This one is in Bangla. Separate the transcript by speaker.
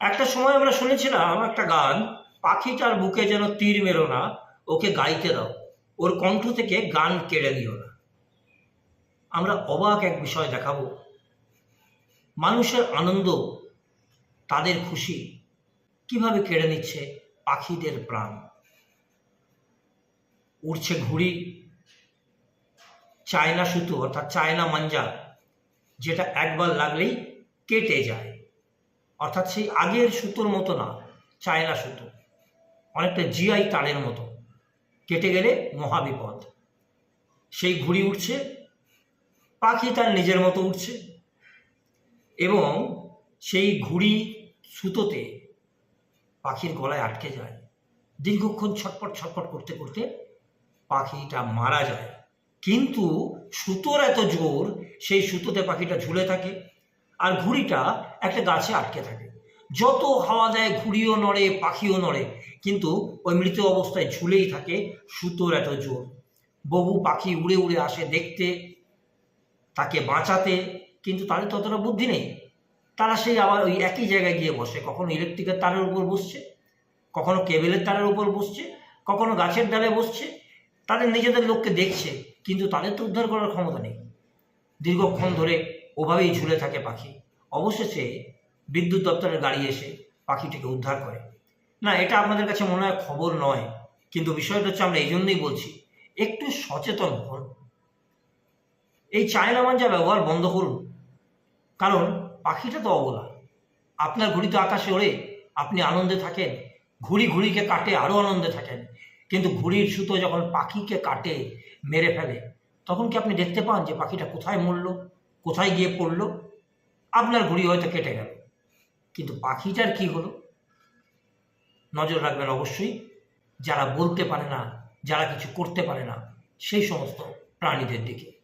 Speaker 1: একটা সময় আমরা শুনেছিলাম একটা গান পাখিটার বুকে যেন তীর মেরো না, ওকে গাইতে দাও। ওর কণ্ঠ থেকে গান কেড়ে নিও না। আমরা অবাক এক বিষয় দেখাবো। মানুষের আনন্দ, তাদের খুশি, কীভাবে কেড়ে নিচ্ছে পাখিদের প্রাণ? উড়ছে ঘুড়ি, চায়না সুতো, অর্থাৎ চায়না মাঞ্জা, যেটা একবার লাগলেই কেটে যায়। অর্থাৎ সেই আগের সুতোর মতো না, চায়না সুতো। অনেকটা জিআই তারের মতো। কেটে গেলে মহাবিপদ। সেই ঘুড়ি উঠছে পাখি তার নিজের মতো উঠছে এবং সেই ঘুড়ি সুতোতে পাখির গলায় আটকে যায়। দীর্ঘক্ষণ ছটপট ছটপট করতে করতে পাখিটা মারা যায়। কিন্তু সুতোর এত জোর, সেই সুতোতে পাখিটা ঝুলে থাকে। আর ঘুড়িটা একটা গাছে আটকে থাকে। যত হাওয়া দেয়, ঘুড়িও নড়ে, পাখিও নড়ে, কিন্তু ওই মৃত অবস্থায় ঝুলেই থাকে সুতোর এত জোর। বহু পাখি উড়ে উড়ে আসে দেখতে, তাকে বাঁচাতে, কিন্তু তাদের ততটা বুদ্ধি নেই। তারা সেই আবার ওই একই জায়গায় গিয়ে বসে। কখনো ইলেকট্রিকের তারের উপর বসছে, কখনো কেবেলের তারের উপর বসছে, কখনো গাছের ডালে বসছে। তাদের নিজেদের লোককে দেখছে, কিন্তু তাদের তো উদ্ধার করার ক্ষমতা নেই। দীর্ঘক্ষণ ধরে ওভাবেই ঝুলে থাকে পাখি। অবশেষে বিদ্যুৎ দপ্তরের গাড়ি এসে পাখিটিকে উদ্ধার করে। না, এটা আপনাদের কাছে মনে হয় খবর নয়, কিন্তু বিষয়টা হচ্ছে আমরা এই জন্যই বলছি, একটু সচেতন হন। এই চায়না মাঞ্জা ব্যবহার বন্ধ করুন, কারণ পাখিটা তো অবলা। আপনার ঘুড়ি তো আকাশে ওড়ে, আপনি আনন্দে থাকেন, ঘুড়ি ঘুড়িকে কাটে, আরও আনন্দে থাকেন। কিন্তু ঘুড়ির সুতো যখন পাখিকে কাটে, মেরে ফেলে, তখন কি আপনি দেখতে পান যে পাখিটা কোথায় মরল? কোথায় গিয়ে পড়ল? আপনার ঘুড়ি হয়তো কেটে গেল। কিন্তু পাখিটার কি হলো? নজর রাখবেন অবশ্যই, যারা বলতে পারে না, যারা কিছু করতে পারে না, সেই সমস্ত প্রাণীদের দিকে।